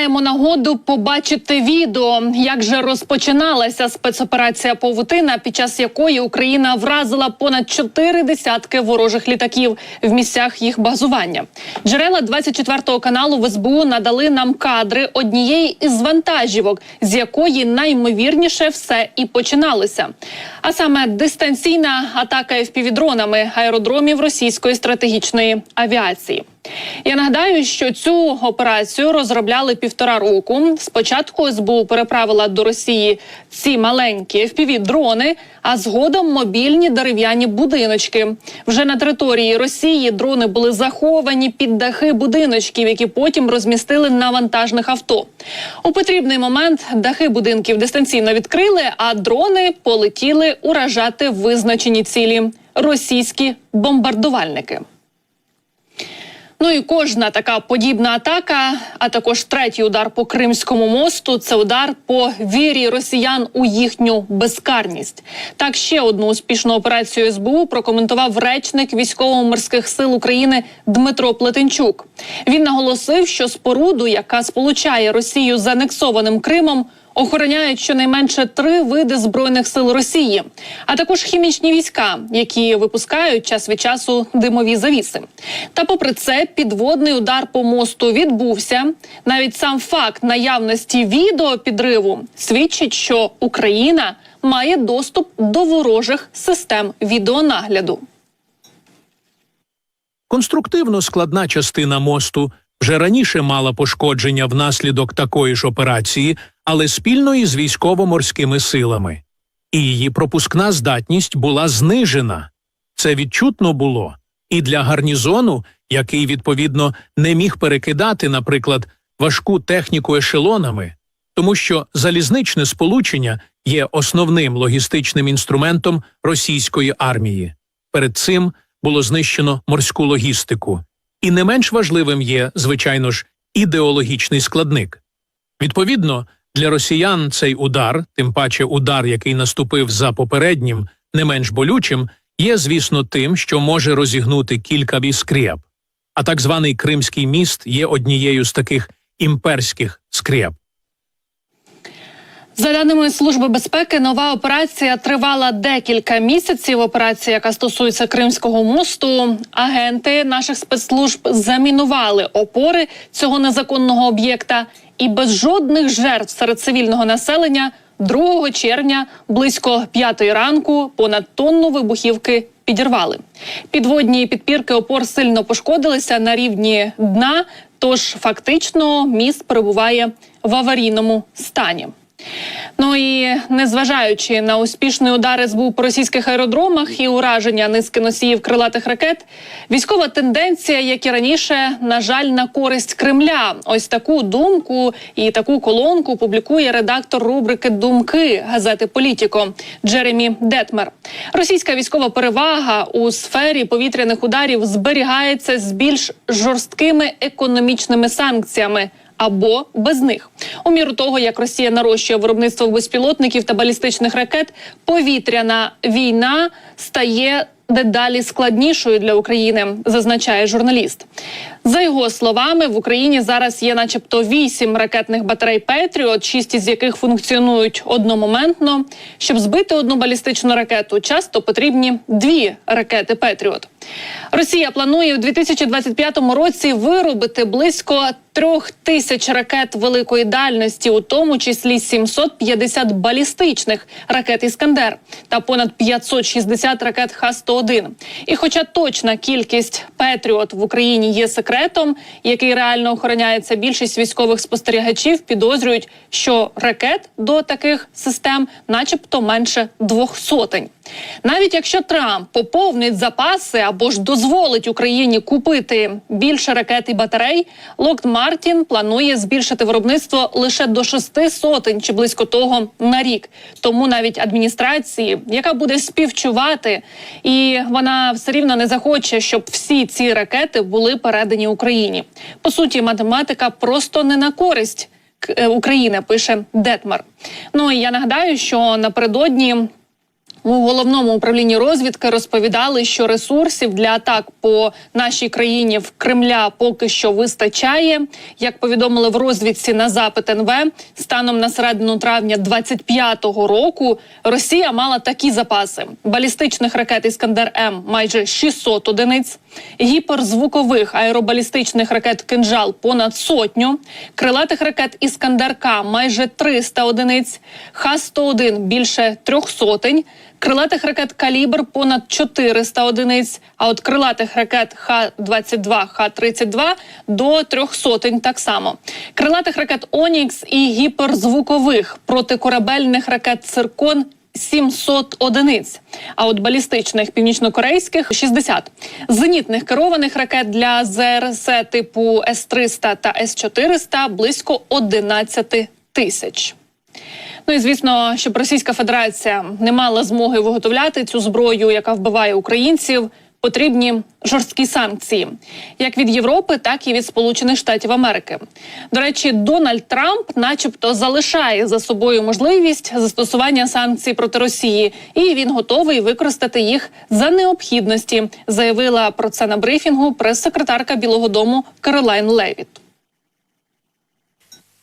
маємо нагоду побачити відео, як же розпочиналася спецоперація Павутина, під час якої Україна вразила понад чотири десятки ворожих літаків в місцях їх базування. Джерела 24 каналу в СБУ надали нам кадри однієї із вантажівок, з якої наймовірніше все і починалося. А саме дистанційна атака FPV-дронами аеродромів російської стратегічної авіації. Я нагадаю, що цю операцію розробляли півтора року. Спочатку СБУ переправила до Росії ці маленькі FPV-дрони, а згодом мобільні дерев'яні будиночки. Вже на території Росії дрони були заховані під дахи будиночків, які потім розмістили на вантажних авто. У потрібний момент дахи будинків дистанційно відкрили, а дрони полетіли уражати визначені цілі російські бомбардувальники. Ну і кожна така подібна атака, а також третій удар по Кримському мосту це удар по вірі росіян у їхню безкарність. Так ще одну успішну операцію СБУ прокоментував речник військово-морських сил України Дмитро Плетенчук. Він наголосив, що споруду, яка сполучає Росію з анексованим Кримом. Охороняють щонайменше три види збройних сил Росії, а також хімічні війська, які випускають час від часу димові завіси. Та, попри це, підводний удар по мосту відбувся. Навіть сам факт наявності відео підриву свідчить, що Україна має доступ до ворожих систем відеонагляду. Конструктивно складна частина мосту вже раніше мала пошкодження внаслідок такої ж операції, але спільно із військово-морськими силами. І її пропускна здатність була знижена. Це відчутно було і для гарнізону, який відповідно не міг перекидати, наприклад, важку техніку ешелонами, тому що залізничне сполучення є основним логістичним інструментом російської армії. Перед цим було знищено морську логістику. І не менш важливим є, звичайно ж, ідеологічний складник. Відповідно, для росіян цей удар, тим паче удар, який наступив за попереднім, не менш болючим, є, звісно, тим, що може розігнути кілька віскреп. А так званий Кримський міст є однією з таких імперських скреп. За даними служби безпеки, нова операція тривала декілька місяців. Операція, яка стосується Кримського мосту, агенти наших спецслужб замінували опори цього незаконного об'єкта, і без жодних жертв серед цивільного населення 2 червня близько п'ятої ранку понад тонну вибухівки підірвали. Підводні підпірки опор сильно пошкодилися на рівні дна. Тож фактично міст перебуває в аварійному стані. Ну і незважаючи на успішний удар СБУ по російських аеродромах і ураження низки носіїв крилатих ракет, військова тенденція, як і раніше, на жаль, на користь Кремля. Ось таку думку і таку колонку публікує редактор рубрики Думки газети Політіко Джеремі Детмер. Російська військова перевага у сфері повітряних ударів зберігається з більш жорсткими економічними санкціями або без них. У міру того, як Росія нарощує виробництво безпілотників та балістичних ракет, повітряна війна стає дедалі складнішою для України, зазначає журналіст. За його словами, в Україні зараз є, начебто, вісім ракетних батарей Петріот, шість із яких функціонують одномоментно. Щоб збити одну балістичну ракету, часто потрібні дві ракети Петріот. Росія планує в 2025 році виробити близько трьох тисяч ракет великої дальності, у тому числі 750 балістичних ракет Іскандер та понад 560 ракет Х-101. І, хоча точна кількість Петріот в Україні є секретом, який реально охороняється, більшість військових спостерігачів підозрюють, що ракет до таких систем, начебто, менше двох сотень. Навіть якщо Трамп поповнить запаси або ж дозволить Україні купити більше ракет і батарей, Локд Мартін планує збільшити виробництво лише до шести сотень чи близько того на рік. Тому навіть адміністрації, яка буде співчувати, і вона все рівно не захоче, щоб всі ці ракети були передані Україні. По суті, математика просто не на користь е, України, пише Детмар. Ну і я нагадаю, що напередодні. У головному управлінні розвідки розповідали, що ресурсів для атак по нашій країні в Кремля поки що вистачає. Як повідомили в розвідці на запит НВ, станом на середину травня 25-го року Росія мала такі запаси: балістичних ракет Іскандер М майже 600 одиниць, гіперзвукових аеробалістичних ракет Кинжал понад сотню, крилатих ракет Іскандер К майже 300 одиниць, Х-101 більше трьох сотень. Крилатих ракет калібр понад 400 одиниць. А от крилатих ракет Х-22, Х-32 до трьох сотень так само. Крилатих ракет Онікс і гіперзвукових протикорабельних ракет Циркон 700 одиниць. А от балістичних північнокорейських 60. Зенітних керованих ракет для ЗРС типу С-300 та С-400 близько 11 тисяч. Ну і звісно, щоб Російська Федерація не мала змоги виготовляти цю зброю, яка вбиває українців. Потрібні жорсткі санкції, як від Європи, так і від Сполучених Штатів Америки. До речі, Дональд Трамп, начебто, залишає за собою можливість застосування санкцій проти Росії, і він готовий використати їх за необхідності. Заявила про це на брифінгу прес-секретарка Білого Дому Каролайн Левіт.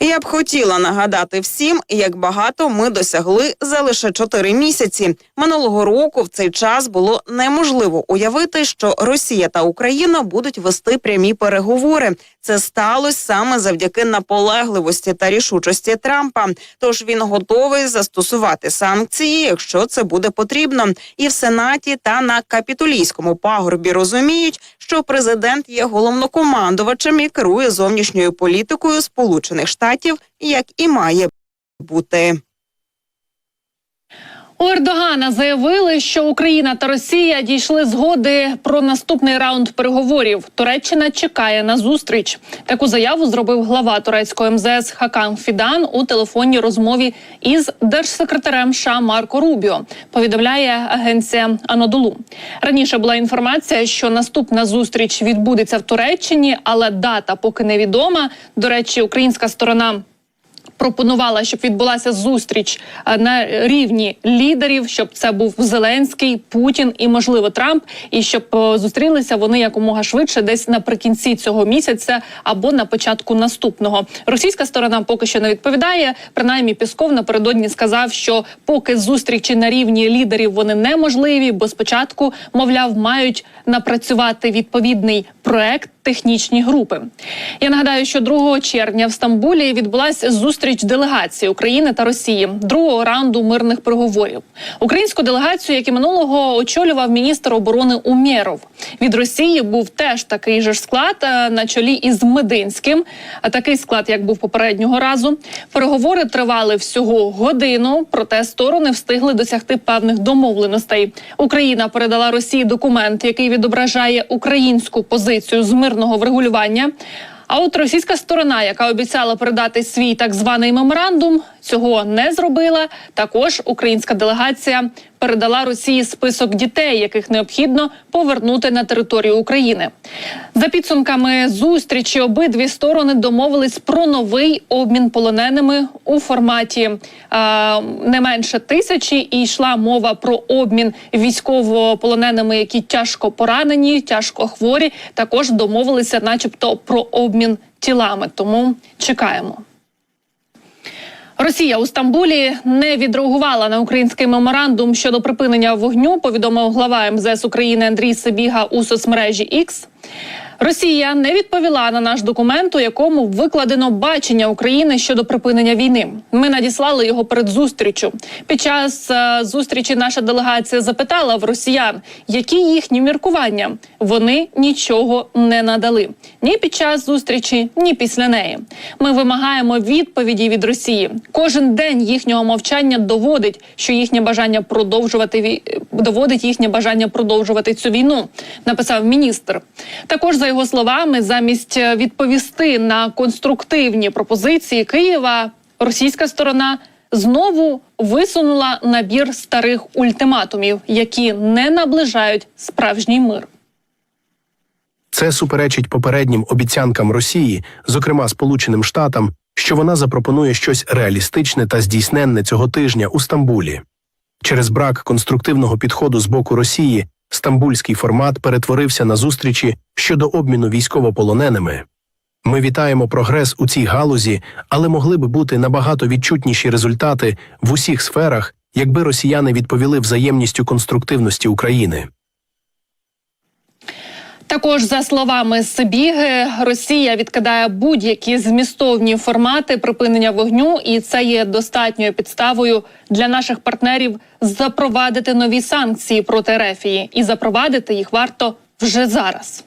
Я б хотіла нагадати всім, як багато ми досягли за лише чотири місяці. Минулого року в цей час було неможливо уявити, що Росія та Україна будуть вести прямі переговори. Це сталося саме завдяки наполегливості та рішучості Трампа. Тож він готовий застосувати санкції, якщо це буде потрібно. І в Сенаті та на капітолійському пагорбі розуміють, що президент є головнокомандувачем і керує зовнішньою політикою Сполучених Штатів, як і має бути. У Ердогана заявили, що Україна та Росія дійшли згоди про наступний раунд переговорів. Туреччина чекає на зустріч. Таку заяву зробив глава турецького МЗС Хакан Фідан у телефонній розмові із держсекретарем США Марко Рубіо. Повідомляє агенція Анадолу. Раніше була інформація, що наступна зустріч відбудеться в Туреччині, але дата поки невідома. До речі, українська сторона пропонувала, щоб відбулася зустріч е, на рівні лідерів, щоб це був Зеленський, Путін і, можливо, Трамп, і щоб е, зустрілися вони якомога швидше, десь наприкінці цього місяця або на початку наступного. Російська сторона поки що не відповідає. Принаймні, Пісков напередодні сказав, що поки зустрічі на рівні лідерів вони неможливі, бо спочатку, мовляв, мають напрацювати відповідний проект. Технічні групи. Я нагадаю, що 2 червня в Стамбулі відбулася зустріч делегації України та Росії другого раунду мирних переговорів. Українську делегацію, як і минулого, очолював міністр оборони Умєров. Від Росії був теж такий же склад е, на чолі із Мединським. А такий склад, як був попереднього разу. Переговори тривали всього годину, проте сторони встигли досягти певних домовленостей. Україна передала Росії документ, який відображає українську позицію з мирного врегулювання. А от російська сторона, яка обіцяла передати свій так званий меморандум, цього не зробила. Також українська делегація передала Росії список дітей, яких необхідно повернути на територію України. За підсумками зустрічі обидві сторони домовились про новий обмін полоненими у форматі е, не менше тисячі, і йшла мова про обмін військовополоненими, які тяжко поранені, тяжко хворі. Також домовилися, начебто, про обмін тілами. Тому чекаємо. Росія у Стамбулі не відреагувала на український меморандум щодо припинення вогню. Повідомив глава МЗС України Андрій Сибіга у соцмережі X. Росія не відповіла на наш документ, у якому викладено бачення України щодо припинення війни. Ми надіслали його перед зустрічю. Під час е, зустрічі наша делегація запитала в росіян, які їхні міркування. Вони нічого не надали ні під час зустрічі, ні після неї. Ми вимагаємо відповіді від Росії. Кожен день їхнього мовчання доводить, що їхнє бажання продовжувати вій- доводить їхнє бажання продовжувати цю війну. Написав міністр. Також за його словами, замість е, відповісти на конструктивні пропозиції Києва, російська сторона знову висунула набір старих ультиматумів, які не наближають справжній мир. Це суперечить попереднім обіцянкам Росії, зокрема Сполученим Штатам, що вона запропонує щось реалістичне та здійсненне цього тижня у Стамбулі. Через брак конструктивного підходу з боку Росії стамбульський формат перетворився на зустрічі щодо обміну військовополоненими. Ми вітаємо прогрес у цій галузі, але могли би бути набагато відчутніші результати в усіх сферах, якби росіяни відповіли взаємністю конструктивності України. Також за словами Сибіги, Росія відкидає будь-які змістовні формати припинення вогню, і це є достатньою підставою для наших партнерів запровадити нові санкції проти Рефії, і запровадити їх варто вже зараз.